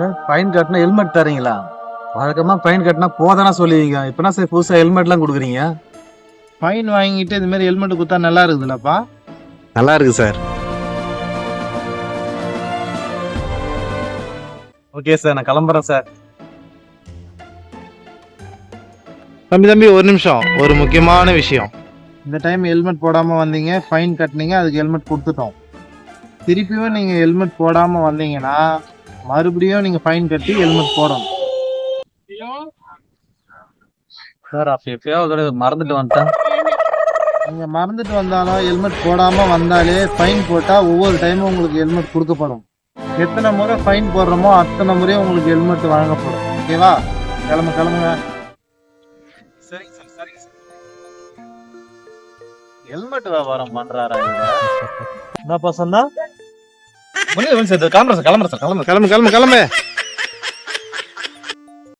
Fine கட்டினா helmet தரீங்களா? வழக்கமா ஃபைன் கட்டினா போதானா சொல்லுவீங்க. இப்பனா சார் புதுசா ஹெல்மெட்லாம் கொடுக்குறீங்க? ஃபைன் வாங்கிட்டு இது மாதிரி ஹெல்மெட் கொடுத்தா நல்லா இருக்குதுல்லப்பா. நல்லா இருக்கு சார். ஓகே சார் நான் கிளம்புறேன் சார். தம்பி தம்பி ஒரு நிமிஷம். ஒரு முக்கியமான விஷயம். இந்த டைம் ஹெல்மெட் போடாம வந்தீங்க ஃபைன் கட்டினீங்க அதுக்கு ஹெல்மெட் கொடுத்துட்டோம். திருப்பியும் நீங்க ஹெல்மெட் போடாம வந்தீங்கன்னா மறுபடியும் நீங்க ஃபைன் கட்டி ஹெல்மெட் போடணும். சார் அப்ப எப்பயாவது மறந்துட்டு வந்துட்டேன். நீங்க மறந்துட்டு வந்தாலும் ஹெல்மெட் போடாம வந்தாலே ஃபைன் போட்டா ஒவ்வொரு டைமும் உங்களுக்கு ஹெல்மெட் கொடுக்கப்படும். எத்தனை முறை ஃபைன் போடுறோமோ அத்தனை முறையும் உங்களுக்கு ஹெல்மெட் வழங்கப்படும். ஓகேவா கிளம்பு கிளம்புங்க. சரிங்க சார் சரிங்க சார். ஹெல்மெட் வியாபாரம் பண்றாரா என்ன பசந்தா? கிளம்புறேன் சார் கிளம்புறேன் சார் கிளம்புறேன். கிளம்பு கிளம்பு கிளம்பு.